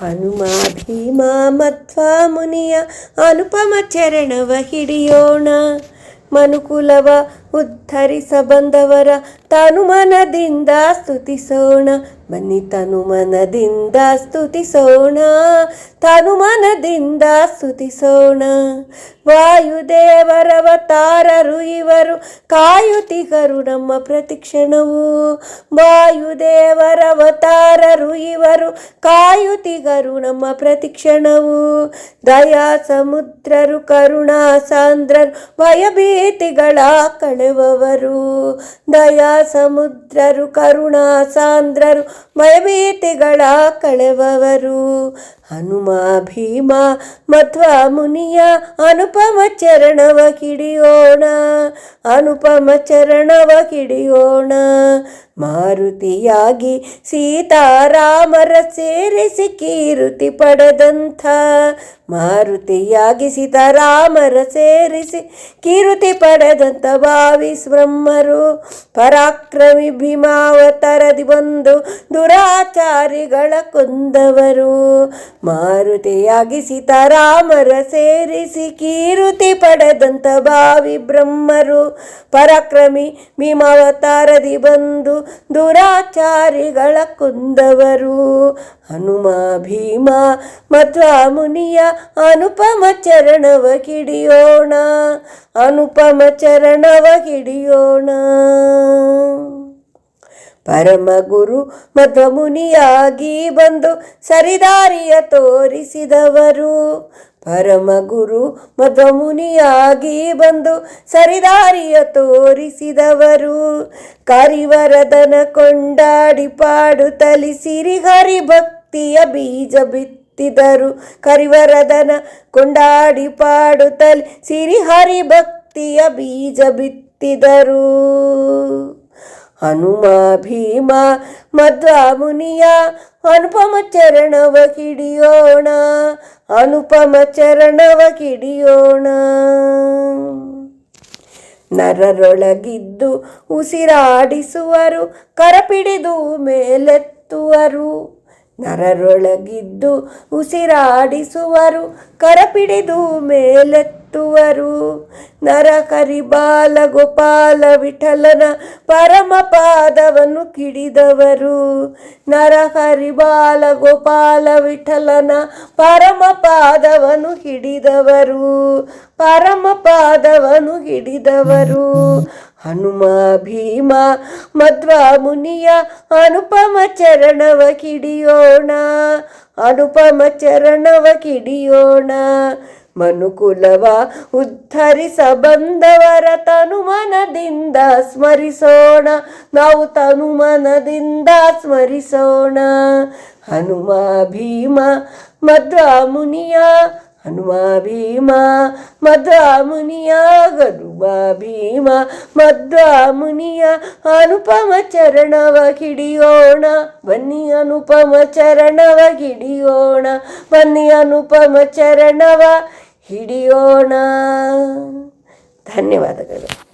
ಹನುಮ ಭೀಮ ಮಧ್ವ ಮುನಿಯ ಅನುಪಮ ಚರಣವ ಹಿಡಿಯೋಣ ಮನುಕುಲವ ಉದ್ಧರಿಸ ಬಂದವರ ತನುಮನದಿಂದ ಸ್ತುತಿಸೋಣ. ಬನ್ನಿ ತನುಮನದಿಂದ ಸ್ತುತಿಸೋಣ. ತನುಮನದಿಂದ ಸ್ತುತಿಸೋಣ. ವಾಯುದೇವರವತಾರರು ಇವರು, ಕಾಯುತಿಗರು ನಮ್ಮ ಪ್ರತಿಕ್ಷಣವು. ವಾಯುದೇವರವತಾರರು ಇವರು, ಕಾಯುತಿಗರು ನಮ್ಮ ಪ್ರತಿಕ್ಷಣವು. ದಯಾ ಸಮುದ್ರರು ಕರುಣಾ ಸಾಂದ್ರರು ಭಯಭೀತಿಗಳ ಕಳೆವವರು ದಯಾ ಸಮುದ್ರರು, ಕರುಣಾ ಸಾಂದ್ರರು ಭಯಭೀತಿಗಳ ಕಳೆವವರು. ಹನುಮ, ಭೀಮ, ಮಧ್ವ ಮುನಿಯ ಅನುಪಮ ಚರಣವ ಕಿಡಿಯೋಣ. ಅನುಪಮ ಚರಣವ ಕಿಡಿಯೋಣ. ಮಾರುತಿಯಾಗಿ ಸೀತಾರಾಮರ ಸೇರಿಸಿ ಕೀರುತಿ ಪಡೆದಂಥ ಮಾರುತಿಯಾಗಿ ಸೀತಾರಾಮರ ಸೇರಿಸಿ ಕೀರುತಿ ಪಡೆದಂತ ಭಾವಿಸ್ ಬ್ರಹ್ಮರು. ಪರಾಕ್ರಮಿ ಭೀಮಾವತರದಿ ಬಂದು ದುರಾಚಾರಿಗಳ ಕೊಂದವರು. ಮಾರುತಿಯಾಗಿ ಸೀತಾರಾಮರ ಸೇರಿಸಿ ಕೀರುತಿ ಪಡೆದಂತ ಭಾವಿ ಬ್ರಹ್ಮರು. ಪರಾಕ್ರಮಿ ಭೀಮಾವತಾರದಿ ಬಂದು ದುರಾಚಾರಿಗಳ ಕೊಂದವರು. ಹನುಮ ಭೀಮ ಮಧ್ವ ಮುನಿಯ ಅನುಪಮ ಚರಣವ ಕಿಡಿಯೋಣ, ಅನುಪಮ ಚರಣವ ಕಿಡಿಯೋಣ. ಪರಮಗುರು ಮಧ್ವ ಮುನಿಯಾಗಿ ಬಂದು ಸರಿದಾರಿಯ ತೋರಿಸಿದವರು. ಪರಮಗುರು ಮಧ್ವ ಮುನಿಯಾಗಿ ಬಂದು ಸರಿದಾರಿಯ ತೋರಿಸಿದವರು. ಕರಿವರದನ ಕೊಂಡಾಡಿ ಪಾಡು ತಲಿಸಿರಿ ಹರಿಭಕ್ತಿಯ ಬೀಜ ಬಿತ್ತಿದರು ಕರಿವರದನ ಕೊಂಡಾಡಿ ಪಾಡುತ್ತಲಿ ಸಿರಿಹರಿ ಭಕ್ತಿಯ ಬೀಜ ಬಿತ್ತಿದರು. ಹನುಮ ಭೀಮ ಮಧ್ವ ಮುನಿಯ ಅನುಪಮ ಚರಣವ ಕಿಡಿಯೋಣ, ಅನುಪಮ ಚರಣವ ಕಿಡಿಯೋಣ. ನರರೊಳಗಿದ್ದು ಉಸಿರಾಡಿಸುವರು, ಕರಪಿಡಿದು ಮೇಲೆತ್ತುವರು. ನರರೊಳಗಿದ್ದು ಉಸಿರಾಡಿಸುವರು, ಕರಪಿಡಿದು ಮೇಲೆತ್ತುವರು. ನರ ಕರಿಬಾಲ, ಗೋಪಾಲ ವಿಠಲನ ಪರಮ ಪಾದವನ್ನು ಕಿಡಿದವರು. ನರ ಕರಿಬಾಲ, ಗೋಪಾಲ ವಿಠಲನ ಪರಮ ಪಾದವನ್ನು ಹಿಡಿದವರು ಪರಮ ಪಾದವನ್ನು ಹಿಡಿದವರು ಹನುಮ ಭೀಮ ಮಧ್ವ ಮುನಿಯ ಅನುಪಮ ಚರಣವ ಕಿಡಿಯೋಣ, ಅನುಪಮ ಚರಣವ ಕಿಡಿಯೋಣ. ಮನುಕುಲವ ಉದ್ಧರಿಸ ಬಂದವರ ತನುಮನದಿಂದ ಸ್ಮರಿಸೋಣ, ನಾವು ತನುಮನದಿಂದ ಸ್ಮರಿಸೋಣ. ಹನುಮ ಭೀಮ ಮಧ್ವ ಮುನಿಯ ಹನುಮ ಭೀಮ ಮಧ್ವ ಮುನಿಯ ಗರುಮ ಭೀಮ ಮಧ್ವ ಮುನಿಯ ಅನುಪಮ ಚರಣವ ಹಿಡಿಯೋಣ, ಬನ್ನಿ ಅನುಪಮ ಚರಣವ ಹಿಡಿಯೋಣ, ಬನ್ನಿ ಅನುಪಮ ಚರಣವ ಹಿಡಿಯೋಣ. ಧನ್ಯವಾದಗಳು.